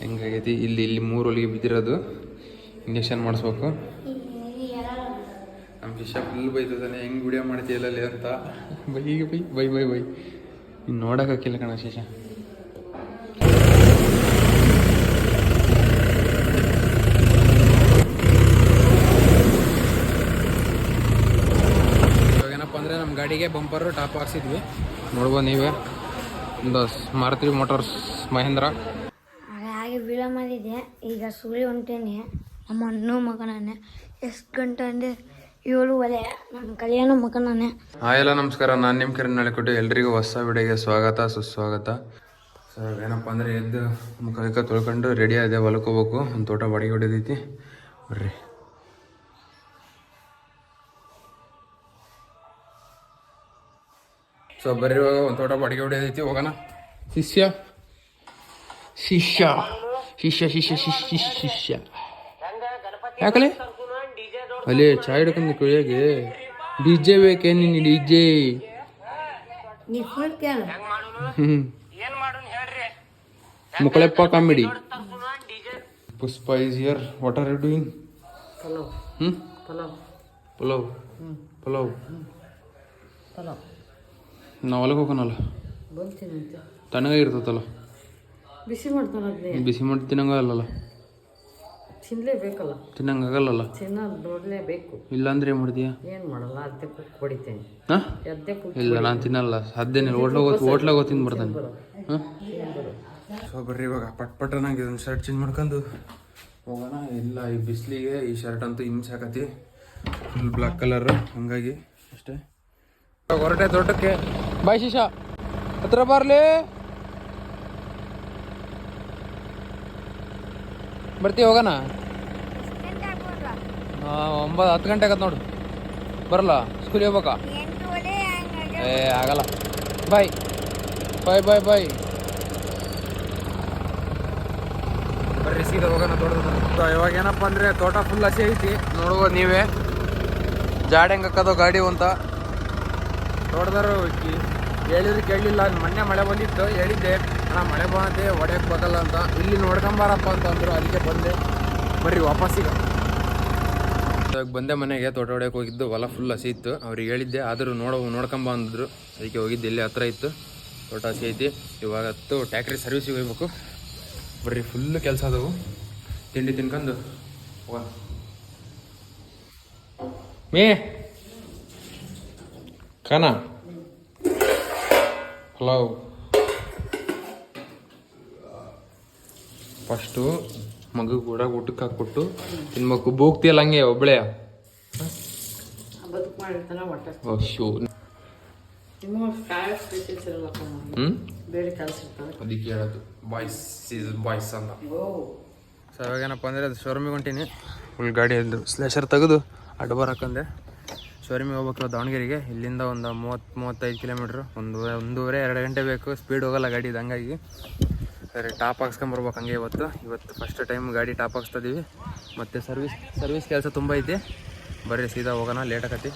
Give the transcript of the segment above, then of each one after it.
ಹೆಂಗಾಗೈತಿ? ಇಲ್ಲಿ ಇಲ್ಲಿ ಮೂರು ಹೊಲಿಗೆ ಬಿದ್ದಿರೋದು. ಇಂಜೆಕ್ಷನ್ ಮಾಡಿಸ್ಬೇಕು. ನಮ್ಮ ಶಿಷ್ಯ ಫುಲ್ ಬೈತದಾನೆ. ಹೆಂಗೆ ವಿಡಿಯೋ ಮಾಡ್ತೀಯ ಅಲ್ಲಿ ಅಂತ. Bye bye bye bye bye. ಇನ್ನು ನೋಡೋಕ್ಕಾಗಿಲ್ಲ ಕಣ ಶಿಷ್ಯ ಗಾಡಿಗೆ ಬಂಪರ್ ಟಾಪ್ ಹಾಕ್ಸಿದ್ವಿ. ನೋಡ್ಬೋದು ನೀವೇ. ಒಂದು ಮಾರುತಿ ಮೋಟಾರ್ಸ್ ಮಹೇಂದ್ರ ಹಾಗೆ ಮಾಡಿದೆ ಈಗ ಸುಳಿ ಹೊಂಟೇನೆ. ನಮ್ಮ ಅಣ್ಣು ಮಗನೇ ಎಷ್ಟು ಗಂಟೆ ಅಂದರೆ ಏಳುವರೆ. ನಮ್ಮ ಕಲ್ಯಾಣ ಮಗನೇ ಹಾಯ್, ಎಲ್ಲ ನಮಸ್ಕಾರ. ನಾನು ನಿಮ್ಮ ಕಿರಣ್ ನಳಿಕೊಟ್ಟು ಎಲ್ರಿಗೂ ಹೊಸ ವಿಡಿಯೋಗೆ ಸ್ವಾಗತ, ಸುಸ್ವಾಗತ. ಸೊ ಏನಪ್ಪ ಅಂದರೆ ಎದ್ದು ಮುಖ ತೊಳ್ಕೊಂಡು ರೆಡಿ ಆಗಿದೆ ಹೊಲ್ಕೋಬೇಕು. ಒಂದು ತೋಟ ಬಾಡಿಗೆ ಹೊಡೆದೈತಿ. ಬರ್ರಿ. ಸೊ ಬರ್ರಿ ಒಂದು ತೋಟ ಬಾಡಿಗೆ ಹೊಡೆದೈತಿ. ಹೋಗೋಣ. ಶಿಷ್ಯ. ಶಿಷ್ಯ. ಶಿಷ್ಯ ಶಿಷ್ಯ ಶಿಷ್ಯ ಶಿಷ್ಯ ಯಾಕಲೆ? ಅಲ್ಲೇ ಚಾಯ್ ಹಿಡ್ಕೊಂಡು ಕುಳಿಯಾಗೆ ಡಿ ಜೆ ಬೇಕೇ ನೀನು D J? Mukkalappa comedy. Pushpa is here. What are you doing pulao. Hmm? Pulao. Pulao. Pulao. Pulao. ನಾವು ಹೊಲಕ್ಕೆ ಹೋಗೋಣಲ್ಲ? ತಣ್ಣಗೆ ಇರ್ತದಲ್ಲ ತಣ್ಣಗಾಗಿರ್ತದಲ್ಲ ಬಿಸಿ ಮಾಡ್ತಾನೆ ಬಿಸಿ ಮಾಡಿ ತಿನ್ನಂಗಲ್ಲ ತಿನ್ಲೇಬೇಕಲ್ಲ ತಿನ್ನಂಗಾಗಲ್ಲ ತಿನ್ನೋದು ನೋಡಲೇಬೇಕು ಇಲ್ಲಾಂದ್ರೆ ಏನು ಮಾಡ್ತೀಯ? ಏನು ಮಾಡಲ್ಲ ಅರ್ಧೆ ಕುಕ್ ಬಡಿತೇನೆ ಹಾಂ? ಅರ್ಧೆ ಕುಕ್ ಇಲ್ಲ ನಾನು ತಿನ್ನಲ್ಲ. ಸಾಧ್ಯನೇ ಹೋಟ್ಲಾಗ ಹೋಟ್ಲಾಗ ತಿಂದು ಬರ್ತಾನೆ. ಹಾಂ? ಸೊ ಬರ್ರಿ ಇವಾಗ ಪಟ್ ಪಟ್ ನಂಗೆ ಇದೊಂದು ಶರ್ಟ್ ಚೇಂಜ್ ಮಾಡ್ಕೊಂಡು ಹೋಗೋಣ. ಇಲ್ಲ ಈ ಬಿಸಿಲಿಗೆ ಈ ಶರ್ಟ್ ಅಂತೂ ಹಿಂಸೆ ಆಕತಿ ಫುಲ್ ಬ್ಲ್ಯಾಕ್ ಕಲರ್ ಹಂಗಾಗಿ ಅಷ್ಟೇ. ಹೊರಟೆ ದೊಡ್ಡಕ್ಕೆ ಬಾಯ್ ಶಿಶಾ. ಹತ್ರ ಬರ್ಲಿ. ಬರ್ತೀವಿ ಹೋಗೋಣ? ಒಂಬತ್ತು ಹತ್ತು ಗಂಟೆ ಆಗತ್ತೆ ನೋಡು. ಬರಲ್ಲ ಸ್ಕೂಲಿಗೆ ಹೋಗ್ಬೇಕಾ? ಏ ಆಗಲ್ಲ. ಬಾಯ್ ಬಾಯ್ ಬಾಯ್ ಬಾಯ್ ಬರ್ರಿ ಸೀದಾ ಹೋಗೋಣ ತೋಟದ ಇವಾಗ ಏನಪ್ಪ ಅಂದರೆ ತೋಟ ಫುಲ್ ಹಸಿ ಐತಿ. ನೋಡ್ಬೋದು ನೀವೇ. ಜಾಡಿ ಹೆಂಗೆ ಹಾಕೋದು ಗಾಡಿ ಅಂತ. ತೋಟದಾರು ಹೇಳಿದ್ರೆ ಕೇಳಲಿಲ್ಲ ಮೊನ್ನೆ ಮಳೆ ಬಂದಿತ್ತು ಹೇಳಿದ್ದೆ. ಅಣ್ಣ, ಮಳೆ ಬಂದೆ ಹೊಡೆಯಕ್ಕೆ ಬರಲ್ಲ ಅಂತ. ಇಲ್ಲಿ ನೋಡ್ಕೊಂಬಾರಪ್ಪ ಅಂತ ಅಂದರು. ಅದಕ್ಕೆ ಬಂದೆ. ಬರ್ರಿ, ವಾಪಸ್ ಈಗ. ಇವಾಗ ಬಂದೆ ಮನೆಗೆ, ತೋಟ ಹೊಡೆಯಕ್ಕೆ ಹೋಗಿದ್ದು. ಹೊಲ ಫುಲ್ ಹಸಿ ಇತ್ತು. ಅವ್ರಿಗೆ ಹೇಳಿದ್ದೆ, ಆದರೂ ನೋಡೋ ನೋಡ್ಕೊಂಬ ಅಂದರು. ಅದಕ್ಕೆ ಹೋಗಿದ್ದು, ಇಲ್ಲಿ ಹತ್ರ ಇತ್ತು. ತೋಟ ಹಸಿ ಐತಿ. ಇವಾಗ ಹತ್ತು ಟ್ಯಾಕ್ರಿ ಸರ್ವಿಸಿಗೆ ಹೋಗ್ಬೇಕು. ಬರ್ರಿ ಫುಲ್ ಕೆಲಸ ಅದವು. ತಿಂಡಿ ತಿನ್ಕೊಂಡು ಮೇ! ಖಾನ ಪಲಾವ್ ಫಸ್ಟು ಮಗು ಕೂಡ ಊಟಕ್ಕೆ ಹಾಕ್ಬಿಟ್ಟು ತಿನ್ಬೇಕು ಬೋಗ್ತಿಯಲ್ಲ ಹಂಗೆ ಒಬ್ಬಳೆ ಓ ಶೂ. ಅದಕ್ಕೆ ಹೇಳೋದು ಬಾಯ್ಸ್ ಈಸ್ ಬಾಯ್ಸ್ ಅಂತ ಓ. ಸೊ ಇವಾಗೇನಪ್ಪ ಅಂದರೆ ಅದು ಶೋರೂಮಿಗೆ ಹೊಂಟೀನಿ. ಫುಲ್ ಗಾಡಿ ಅದು ಸ್ಲೇಷರ್ ತೆಗೆದು ಅಡ್ಬಾರ್ ಹಾಕಂದೆ ಶೋರೂಮಿಗೆ ಹೋಗ್ಬೇಕು ದಾವಣಗೆರೆಗೆ. ಇಲ್ಲಿಂದ ಒಂದು ಮೂವತ್ತು ಮೂವತ್ತೈದು ಕಿಲೋಮೀಟ್ರ್ ಒಂದು ಒಂದೂವರೆ ಎರಡು ಗಂಟೆ ಬೇಕು. ಸ್ಪೀಡ್ ಹೋಗಲ್ಲ ಗಾಡಿ ಇದು ಹಂಗಾಗಿ. ಸರಿ, ಟಾಪ್ ಹಾಕ್ಸ್ಕೊಂಬರ್ಬೇಕು ಹಂಗೆ ಇವತ್ತು. ಇವತ್ತು ಫಸ್ಟ್ ಟೈಮ್ ಗಾಡಿ ಟಾಪ್ ಹಾಕ್ಸ್ತಾ ಮತ್ತು ಸರ್ವಿಸ್ ಸರ್ವಿಸ್ ಕೆಲಸ ತುಂಬ ಐತೆ. ಬರ್ರಿ, ಸೀದಾ ಹೋಗೋಣ ಲೇಟ್ ಆಕತಿ.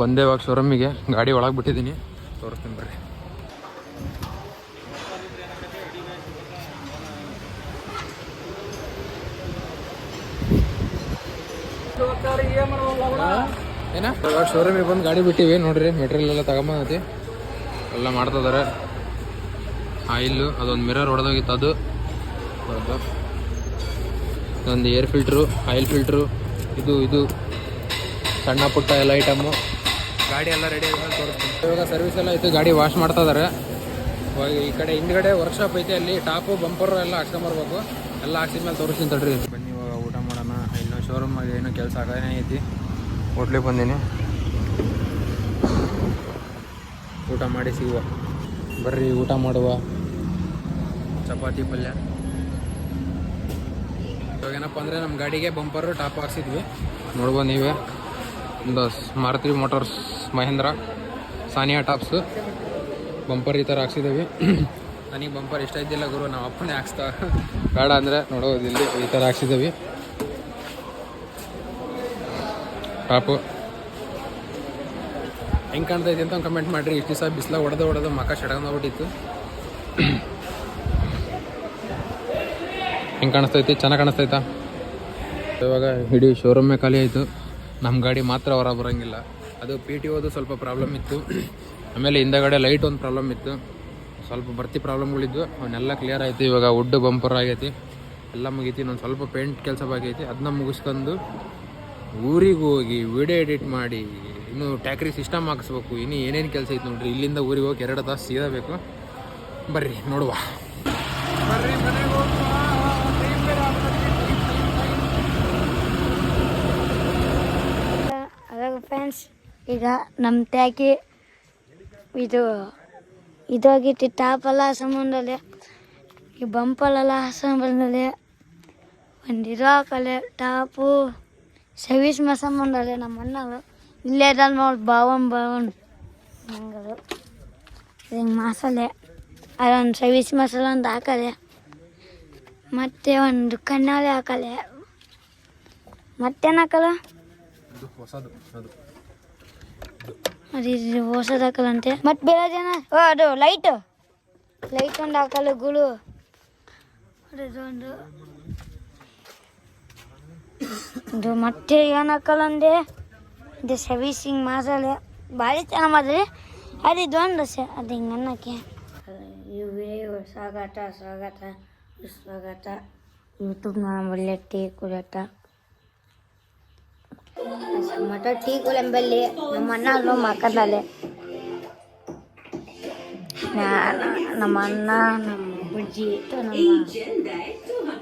ಬಂದೇವಾಗ ಶೋರೂಮಿಗೆ ಗಾಡಿ ಒಳಗೆ ಬಿಟ್ಟಿದ್ದೀನಿ. ತೋರಿಸ್ತೀನಿ ಬರ್ರಿ. ಏನ? ಶೋರೂಮಿಗೆ ಬಂದು ಗಾಡಿ ಬಿಟ್ಟಿವಿ. ನೋಡ್ರಿ ಮೆಟೀರಿಯಲ್ ಎಲ್ಲ ತಗೊಂಬಂದೈತಿ. ಎಲ್ಲ ಮಾಡ್ತಿದ್ದಾರೆ ಆಯಿಲ್ಲು ಅದೊಂದು ಮಿರರ್ ಹೊಡೆದೋಗಿತ್ತು ಅದು. ಒಂದು ಏರ್ ಫಿಲ್ಟ್ರು ಆಯಿಲ್ ಫಿಲ್ಟ್ರು ಇದು ಇದು. ಸಣ್ಣ ಪುಟ್ಟ ಎಲ್ಲ ಐಟಮು ಗಾಡಿ ಎಲ್ಲ ರೆಡಿ ಆಗಿ ಇವಾಗ ಸರ್ವಿಸ್ ಎಲ್ಲ ಇತ್ತು ಗಾಡಿ ವಾಶ್ ಮಾಡ್ತಾ ಇದ್ದಾರೆ ಇವಾಗ ಈ ಕಡೆ ಹಿಂದ್ಗಡೆ ವರ್ಕ್ಶಾಪ್ ಐತೆ. ಅಲ್ಲಿ ಟಾಪು ಬಂಪರು ಎಲ್ಲ ಹಾಕ್ಸ್ಕೊಂಬರ್ಬೇಕು. ಎಲ್ಲ ಹಾಕ್ಸಿದ್ಮೇಲೆ ತೋರಿಸ್ತೀನಿ ತಡ್ರಿ. ಬನ್ನಿ, ಇವಾಗ ಊಟ ಮಾಡೋಣ. ಇನ್ನು ಶೋರೂಮಾಗ ಏನೋ ಕೆಲಸ ಆಗನೇ ಐತಿ. ಹೋಟ್ಲಿಗೆ ಬಂದೀನಿ. ಊಟ ಮಾಡಿ ಸಿಗುವ. ಬರ್ರಿ, ಊಟ ಮಾಡುವ. ಚಪಾತಿ ಪಲ್ಯ. ಇವಾಗ ಏನಪ್ಪ ಅಂದರೆ ನಮ್ಮ ಗಾಡಿಗೆ ಬಂಪರು ಟಾಪ್ ಹಾಕ್ಸಿದ್ವಿ. ನೋಡ್ಬೋದು ನೀವೇ. ಒಂದು ಮಾರುತಿ ಮೋಟಾರ್ಸ್, ಮಹೇಂದ್ರ, ಸಾನಿಯಾ ಟಾಪ್ಸು. ಬಂಪರ್ ಈ ಥರ ಹಾಕ್ಸಿದ್ದೀವಿ. ನನಗೆ ಬಂಪರ್ ಇಷ್ಟ ಇದ್ದಿಲ್ಲ ಗುರು, ನಾವು ಅಪ್ಪನೇ ಹಾಕ್ಸ್ತಾ. ಬೇಡ ಅಂದರೆ ನೋಡೋದು ಇಲ್ಲಿ ಈ ಥರ ಹಾಕ್ಸಿದ್ದೀವಿ. ಪಾಪು. ಹೆಂಗೆ ಕಾಣ್ತಾ ಇದೆ ಅಂತ ಕಮೆಂಟ್ ಮಾಡಿರಿ. ಇಷ್ಟು ದಿವಸ ಬಿಸಿಲಾಗ ಹೊಡೆದು ಹೊಡೆದು ಮಕ ಹೋಗ್ಬಿಟ್ಟಿತ್ತು ಹೆಂಗೆ ಕಾಣಿಸ್ತೈತಿ ಚೆನ್ನಾಗಿ ಕಾಣಿಸ್ತೈತಾ ಇವಾಗ ಇಡೀ ಶೋರೂಮೇ ಖಾಲಿ ಆಯಿತು. ನಮ್ಮ ಗಾಡಿ ಮಾತ್ರ ಹೊರ ಬರೋಂಗಿಲ್ಲ. ಅದು ಪಿ ಟಿ ಓದು ಸ್ವಲ್ಪ ಪ್ರಾಬ್ಲಮ್ ಇತ್ತು. ಆಮೇಲೆ ಹಿಂದಗಡೆ ಲೈಟ್ ಒಂದು ಪ್ರಾಬ್ಲಮ್ ಇತ್ತು. ಸ್ವಲ್ಪ ಬರ್ತಿ ಪ್ರಾಬ್ಲಮ್ಗಳಿದ್ವು ಅವನ್ನೆಲ್ಲ ಕ್ಲಿಯರ್ ಆಯಿತು. ಇವಾಗ ವುಡ್ ಬಂಪರ್ ಆಗೈತಿ. ಎಲ್ಲ ಮುಗೀತಿ. ಇನ್ನೊಂದು ಸ್ವಲ್ಪ ಪೇಂಟ್ ಕೆಲಸ ಬಾಕೈತಿ ಅದನ್ನ ಮುಗಿಸ್ಕೊಂಡು ಊರಿಗೆ ಹೋಗಿ ವಿಡಿಯೋ ಎಡಿಟ್ ಮಾಡಿ, ಇನ್ನು ಟ್ಯಾಕ್ರಿ ಸಿಸ್ಟಮ್ ಹಾಕಿಸ್ಬೇಕು, ಇನ್ನು ಏನೇನು ಕೆಲಸ ಐತೆ ನೋಡ್ರಿ, ಇಲ್ಲಿಂದ ಊರಿಗೆ ಹೋಗಿ ಎರಡು ತಾಸು ಸೀದಾ ಬರ್ರಿ, ನೋಡುವ. ಫ್ರೆಂಡ್ಸ್ ಈಗ ನಮ್ಮ ಟ್ಯಾಕಿ ಇದು, ಇದಾಗಿತ್ತು ಟಾಪಲ್ಲ ಸಂಬಂಧದಲ್ಲಿ ಈ ಬಂಪಲ್ಲೆಲ್ಲ ಸಂಬಂಧದಲ್ಲಿ ಒಂದು ಇದು ಹಾಕಲೆ ಟಾಪು ಸರ್ವಿಸ್ ಮ ಸಂಬಂಧಲೆ ನಮ್ಮ ಅಣ್ಣಗಳು ಇಲ್ಲೇ ಇದ್ದ ನೋಡಿ ಬಾವನ್ ಬಾವನ್ ಹಂಗದು ಹಿಂಗೆ ಮಸಾಲೆ ಅದೊಂದು ಸವೀಸ್ ಮಸಾಲೆ ಒಂದು ಹಾಕಲೆ. ಮತ್ತೆ ಒಂದು ಕಣ್ಣಾಲೆ ಹಾಕಲೆ. ಮತ್ತೇನು ಹಾಕಲ್ಲ? ಅದು ಇದು ಹೊಸದು ಹಾಕಲ್ಲಂತೆ ಮತ್ತೆ ಬೇರೆದೇನ ಓ ಅದು ಲೈಟು ಲೈಟ್ ಒಂದು ಹಾಕಲ್ಲ ಗುಳು. ಅದೊಂದು ಇದು ಮತ್ತೆ ಏನು ಹಾಕಲ್ಲ ಅಂದೆ? ಇದು ಸರ್ವಿಸಿಂಗ್ ಮಸಾಲೆ ಭಾರಿ ಚೆನ್ನಾಗಿ ಮಾಡಿದ್ರಿ ಅದು ಇದೊಂದು ಸ, ಅದು ಹಿಂಗೆ ಅನ್ನಕ್ಕೆ. ವಿಡಿಯೋ ಸ್ವಾಗತ ಸ್ವಾಗತ ಸ್ವಾಗತ ಯೂಟ್ಯೂಬ್ ಒಳ್ಳೆ ಟೀ ಕುಡಿಯತ್ತ ಮಟ ಟೀ ಕುಲೆಂಬಲ್ಲಿ ನಮ್ಮ ಅಣ್ಣ ಮಕ್ಕದಲ್ಲೇ ನಮ್ಮ ಅಣ್ಣ, ನಮ್ಮ ಬುಜ್ಜಿ ನಮ್ಮ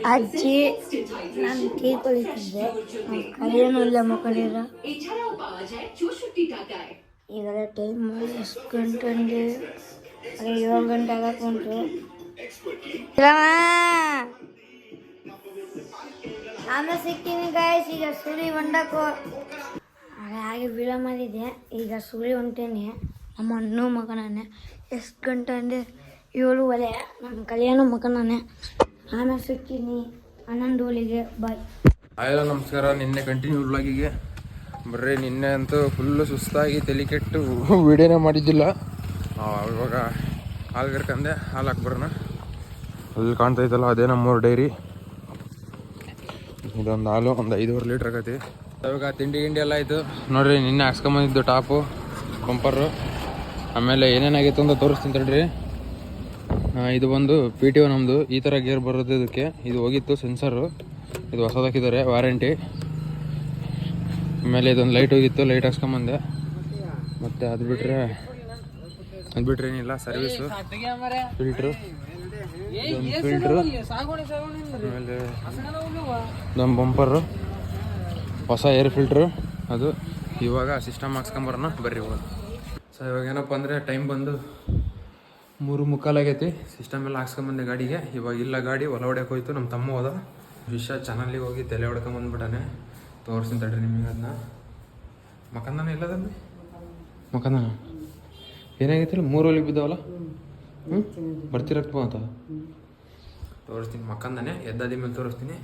ಅಜ್ಜಿ ನಾನು ಟೀ ಕುಳಿತಿದ್ದೆ ಇಲ್ಲ ಮಕ್ಕಳಿರ ಈಗೆಲ್ಲ ಟೈಮ್ ಎಷ್ಟು ಗಂಟೆ ಅಂದ್ರೆ ಅದೇ ಏಳು ಗಂಟೆ ಆಗಕ್ಕೆ ಉಂಟು ಆಮೇಲೆ ಸಿಗ್ತೀನಿ ಗಾಯಸ್ ಈಗ ಸುಳಿ ಹೊಂಡಕ್ಕು ಹಾಗೆ ಬೀಳ ಮಾಡಿದ್ದೆ. ಈಗ ಸುಳಿ ಹೊಂಟೇನೆ ನಮ್ಮ ಅಣ್ಣು ಮಗನೇ ಎಷ್ಟು ಗಂಟೆ ಅಂದರೆ ಏಳುವರೆ ನಮ್ಮ ಕಲ್ಯಾಣ ಮಗನೇ ಆಮೇಲೆ ಬಾಯ್. ನಮಸ್ಕಾರ. ನಿನ್ನೆ ಕಂಟಿನ್ಯೂ ಬ್ಲಾಗಿಗೆ ಬರ್ರಿ, ನಿನ್ನೆ ಅಂತೂ ಫುಲ್ಲು ಸುಸ್ತಾಗಿ ತಲೆ ಕೆಟ್ಟು ವಿಡಿಯೋನೇ ಮಾಡಿದ್ದಿಲ್ಲ. ಇವಾಗ ಹಾಲು ಕರ್ಕಂದೆ ಹಾಲು ಹಾಕ್ಬರೋಣ. ಅಲ್ಲಿ ಕಾಣ್ತಾ ಇದ್ದಲ್ಲ ಅದೇ ನಮ್ಮೂರು ಡೈರಿ ಇದೊಂದು ಹಾಲು, ಒಂದು ಐದೂವರೆ ಲೀಟ್ರ್ ಆಗೈತಿ ಇವಾಗ ತಿಂಡಿ ಗಿಂಡಿ ಎಲ್ಲ ಆಯಿತು. ನೋಡ್ರಿ, ನಿನ್ನೆ ಹಾಕ್ಸ್ಕೊಂಬಂದಿದ್ದು ಟಾಪು ಬಂಪರು ಆಮೇಲೆ ಏನೇನಾಗಿತ್ತು ಅಂತ ತೋರಿಸ್ತೀನಿ ತಡ್ರಿ. ಇದು ಬಂದು ಪಿ ಟಿ ಒ ನಮ್ಮದು ಈ ಥರ ಗೇರ್ ಬರೋದು ಇದಕ್ಕೆ. ಇದು ಹೋಗಿತ್ತು ಸೆನ್ಸರು ಇದು ಹೊಸದಾಕಿದ್ದಾರೆ ವಾರಂಟಿ ಆಮೇಲೆ ಇದೊಂದು ಲೈಟ್ ಹೋಗಿತ್ತು ಲೈಟ್ ಹಾಕ್ಸ್ಕೊಂಬಂದೆ. ಮತ್ತು ಅದು ಬಿಟ್ಟರೆ ಅದು ಬಿಟ್ಟರೆ ಏನಿಲ್ಲ ಸರ್ವಿಸು ಫಿಲ್ಟ್ರು ಇದೊಂದು ಫಿಲ್ಟ್ರು ಆಮೇಲೆ ನಮ್ಮ ಬಂಪರು ಹೊಸ ಏರ್ ಫಿಲ್ಟ್ರು ಅದು ಇವಾಗ ಸಿಸ್ಟಮ್ ಹಾಕ್ಸ್ಕೊಂಬರೋಣ, ಬರ್ರಿ ಇವಾಗ ಸೊ ಇವಾಗ ಏನಪ್ಪ ಅಂದರೆ ಟೈಮ್ ಬಂದು ಮೂರು ಮುಕ್ಕಾಲಾಗೈತಿ ಸಿಸ್ಟಮ್ ಎಲ್ಲ ಹಾಕ್ಸ್ಕೊಂಬಂದೆ ಗಾಡಿಗೆ. ಇವಾಗ ಇಲ್ಲ ಗಾಡಿ, ಹೊಲ ಹೊಡ್ಯಕ್ಕೆ ಹೋಯ್ತು. ನಮ್ಮ ತಮ್ಮ ಹೋದ. ವಿಷ ಚಾನಲ್ಲಿಗೆ ಹೋಗಿ ತಲೆ ಹೊಡ್ಕೊಂಬಂದ್ಬಿಟ್ಟಾನೆ ತೋರ್ಸಿನ ತಡ್ರಿ ನಿಮಗೆ ಅದನ್ನ ಮಕಂದನ ಇಲ್ಲದಲ್ಲಿ ಮಕಂದನ ಏನಾಗೈತಿಲ್ಲ? ಮೂರು ಹೊಲಿಗೆ ಬಿದ್ದಾವಲ್ಲ ಹ್ಞೂ ಅಂತ. ತೋರಿಸ್ತೀನಿ ಮಕ್ಕಂದನೆ ಎದ್ದಾದಿ ಮೇಲೆ ತೋರಿಸ್ತೀನಿ.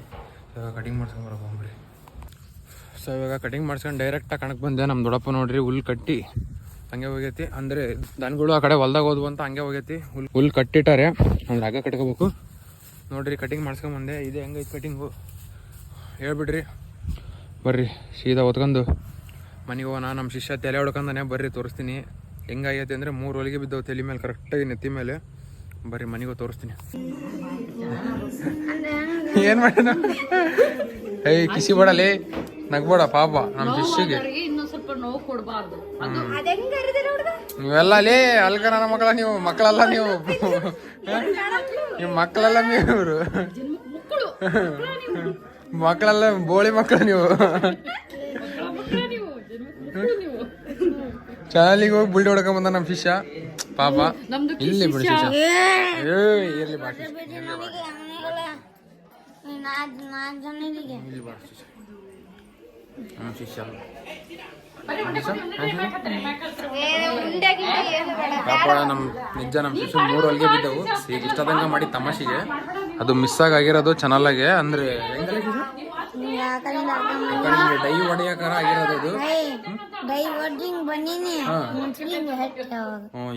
ಇವಾಗ ಕಟಿಂಗ್ ಮಾಡ್ಸ್ಕೊಂಬರಪ್ಪ ಅಂಬ್ರಿ ಸೊ ಇವಾಗ ಕಟಿಂಗ್ ಮಾಡ್ಸ್ಕೊಂಡು ಡೈರೆಕ್ಟಾಗಿ ಕಣಕ್ಕೆ ಬಂದೆ. ನಮ್ಮ ದೊಡ್ಡಪ್ಪ ನೋಡ್ರಿ ಹುಲ್ ಕಟ್ಟಿ. ಹಂಗೆ ಹೋಗೈತಿ. ಅಂದರೆ ದನಗಳು ಆ ಕಡೆ ಹೊಲ್ದಾಗ ಹೋದ್ವು ಅಂತ ಹಂಗೆ ಹೋಗೈತಿ. ಹುಲ್ ಹುಲ್ ಕಟ್ಟಿಟ್ಟಾರೆ. ಒಂದು ಹಗ್ಗ ಕಟ್ಕೋಬೇಕು. ನೋಡ್ರಿ ಕಟಿಂಗ್ ಮಾಡಿಸ್ಕೊಂಬಂದೆ ಇದೆ ಹೆಂಗೈತೆ ಕಟಿಂಗು ಹೇಳ್ಬಿಡ್ರಿ. ಬರ್ರಿ, ಸೀದಾ ಹೊತ್ಕೊಂಡು. ಮನೆಗೆ ಹೋಗೋಣ. ನಮ್ಮ ಶಿಷ್ಯ ತಲೆ ಹೊಡ್ಕೊಂಡಾನೆ. ಬರ್ರಿ, ತೋರಿಸ್ತೀನಿ. ಹೆಂಗಾಗೈತೆ ಅಂದರೆ ಮೂರು ಹೊಲಿಗೆ ಬಿದ್ದವು. ತಲೆ ಮೇಲೆ ಕರೆಕ್ಟಾಗಿ ನೆತ್ತಿ ಮೇಲೆ. ಬರ್ರಿ, ಮನೆಗೂ ತೋರಿಸ್ತೀನಿ. ಏನು ಮಾಡೋಣ ಏಯ್, ಕಿಸಿ ಬೇಡಲೇ. ನಗ್ಬೇಡ ಪಾಪ ನಮ್ಮ ಶಿಷ್ಯಗೆ. ನೋವು ಕೊಡಬಾರ್ದು. ನೀವೆಲ್ಲ ಲೇ ಅಲ್ಗ ನನ್ನ ಮಕ್ಕಳ ನೀವು ಮಕ್ಕಳಲ್ಲ ನೀವು. ನೀವು ಮಕ್ಕಳಲ್ಲ ನೀವು. ಮಕ್ಕಳಲ್ಲ ಮಕ್ಕಳೆಲ್ಲ ಬೋಳಿ ಮಕ್ಕಳು ನೀವು. ಚಾಲಿಗೆ ಹೋಗಿ ಬುಲ್ಡಿ ಹೊಡ್ಕೊಂಡ್ ಬಂದ ನಮ್ಮ ಶಿಷ್ಯ. ಪಾಪ. ಇಲ್ಲಿ ಬಿಡಿ ಶಿಷ್ಯ. ಏ ಇರ್ಲಿ ಬಾ ಶಿಷ್ಯ. ನಾಲ್ಕು ಜನರಿಗೆ ಇಲ್ಲಿ ಬಾ ಶಿಷ್ಯ. ನಮ್ಮ ಶಿಷ್ಯ. ಪಾಪ ನಮ್ಮ ನಿಜ ನಮ್ಮ ಶಿಶು ಮೂರು ಅಲ್ಲಿಗೆ ಬಿದ್ದವು ಈಗ ಇಷ್ಟದಂಗ ಮಾಡಿ ತಮಾಷೆಗೆ ಅದು ಮಿಸ್ ಆಗಿರೋದು ಚೆನ್ನಾಗೆ ಅಂದ್ರೆ ಹೆಂಗಲ್ಲ ನಿಮ್ಗೆ ಡೈ ಹೊಡೆಯಕಾರ ಆಗಿರೋದು ಅದು? ಡೈ ಹೊಡ್ದಿಂಗ್ ಬಂದಿನಿ. ಮುನ್ಸಿಗೆ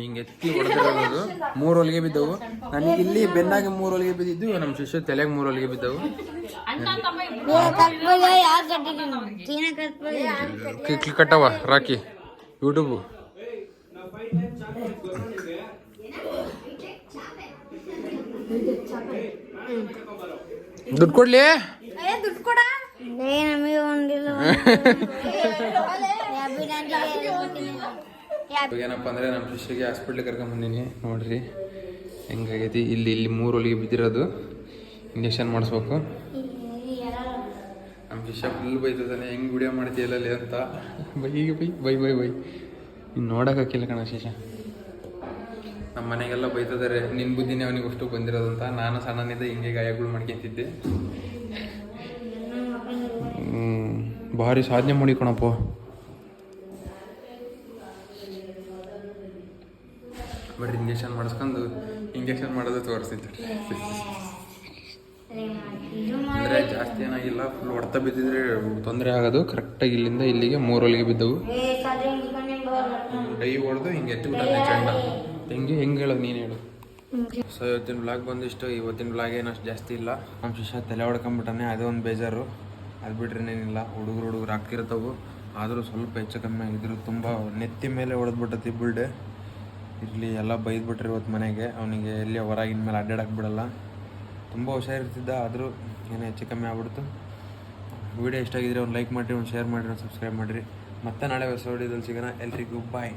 ಹಿಂಗ ಎತ್ತಿ ಹೊಡೆದಿರೋದು. ಮೂರು ಹೊಲಿಗೆ ಬಿದ್ದವು. ನನಗೆ ಇಲ್ಲಿ ಬೆನ್ನಾಗಿ ಮೂರು ಹೊಲಿಗೆ ಬಿದ್ದಿದ್ದು ನಮ್ಮ ಶಿಷ್ಯ ತಲೆಗೆ ಮೂರು ಹೊಲಿಗೆ ಬಿದ್ದವು ಕಿಕ್ಲಿ ಕಟ್ಟವ ರಾಕಿ ಯೂಟ್ಯೂಬು ದುಡ್ಡು ಕೊಡ್ಲಿ? ನಮಗೆ ಒಂದಿಲ್ಲ. ಏನಪ್ಪ ಅಂದ್ರೆ ನಮ್ಮ ಶಿಷ್ಯಗೆ ಹಾಸ್ಪಿಟ್ಲಿಗೆ ಕರ್ಕೊಂಬಂದಿನಿ ನೋಡ್ರಿ ಹೆಂಗಾಗೈತಿ? ಇಲ್ಲಿ ಇಲ್ಲಿ ಮೂರು ಹೊಲಿಗೆ ಬಿದ್ದಿರೋದು. ಇಂಜೆಕ್ಷನ್ ಮಾಡಿಸ್ಬೇಕು. ನಮ್ಮ ಶಿಷ್ಯ ಫುಲ್ ಬೈತದಾನೆ ಹೆಂಗ್ ವಿಡಿಯೋ ಮಾಡ್ತೀಯಲ್ಲ ಅಲ್ಲಿ ಅಂತ. Bye bye bye bye bye. ಇನ್ನು ನೋಡೋಕ್ಕಾಗಿಲ್ಲ ಕಣ ಶಿಷ್ಯ. ನಮ್ಮ ಮನೆಗೆಲ್ಲ ಬೈತದಾರೆ ನಿನ್ನ ಬುದ್ಧಿನೇ ಅವನಿಗೆ ಅಷ್ಟು ಬಂದಿರೋದಂತ ಅಂತ. ನಾನು ಸಣ್ಣನಿಂದ ಹಿಂಗೆ ಗಾಯಗಳು ಮಾಡ್ಕೊಂತಿದ್ದೆ. ಭಾರಿ ಸಾಧನೆ ಮಾಡಿ ಕಣಪ್ಪ. ಬರೀ ಇಂಜೆಕ್ಷನ್ ಮಾಡಿಸ್ಕೊಂಡು ಇಂಜೆಕ್ಷನ್ ಮಾಡೋದು ತೋರಿಸ್ತಿದ್ದೆ. ಅಂದರೆ ಜಾಸ್ತಿ ಏನಾಗಿಲ್ಲ ಫುಲ್ ಹೊಡೆತ ಬಿದ್ದಿದ್ರೆ ತೊಂದರೆ ಆಗೋದು. ಕರೆಕ್ಟಾಗಿ ಇಲ್ಲಿಂದ ಇಲ್ಲಿಗೆ ಮೂರು ಹೊಲಿಗೆ ಬಿದ್ದವು ಡೈ ಹೊಡೆದು ಹಿಂಗೆ ಎತ್ತಿ ಬಿಡೋದು ಚಂಡ. ಹೆಂಗೆ ಹೆಂಗೆ ಹೇಳೋದು ನೀನು ಹೇಳು. ಸೊ ಇವತ್ತಿನ ಬ್ಲಾಗ್ ಬಂದಿಷ್ಟು, ಇವತ್ತಿನ ಬ್ಲಾಗ್ ಏನಷ್ಟು ಜಾಸ್ತಿ ಇಲ್ಲ. ನಮ್ಮ ಶಿಷ್ಯ ತಲೆ ಹೊಡ್ಕೊಂಬಿಟ್ಟಾನೆ ಅದೇ ಒಂದು ಬೇಜಾರು. ಅದು ಬಿಟ್ರೇನೇನಿಲ್ಲ ಹುಡುಗರು ಹುಡುಗರು ಹಾಕಿರ್ತವು. ಆದರೂ ಸ್ವಲ್ಪ ಹೆಚ್ಚು ಕಮ್ಮಿ ಆಗಿದ್ರು. ತುಂಬ ನೆತ್ತಿ ಮೇಲೆ ಹೊಡೆದ್ಬಿಟ್ಟತಿ ಬಿಲ್ಡೆ. ಇರಲಿ, ಎಲ್ಲ ಬೈದ್ಬಿಟ್ರಿ ಇವತ್ತು ಮನೆಗೆ. ಅವನಿಗೆ ಎಲ್ಲಿ ಹೊರಗಿನ ಮೇಲೆ ಅಡ್ಡಾಡಕ್ಕೆ ಬಿಡಲ್ಲ. ತುಂಬ ಹುಷಾರಿರ್ತಿದ್ದ, ಆದರೂ ಏನೋ ಹೆಚ್ಚು ಕಮ್ಮಿ ಆಗ್ಬಿಡ್ತು. ವಿಡಿಯೋ ಇಷ್ಟ ಆಗಿದ್ರೆ ಒಂದು ಲೈಕ್ ಮಾಡಿರಿ, ಒಂದು ಶೇರ್ ಮಾಡಿರಿ, ಒಂದು ಸಬ್ಸ್ಕ್ರೈಬ್ ಮಾಡಿರಿ. ಮತ್ತೆ ನಾಳೆ ಹೊಸ ವಿಡಿಯೋದಲ್ಲಿ ಸಿಗೋಣ. ಎಲ್ರಿಗೂ ಬಾಯ್.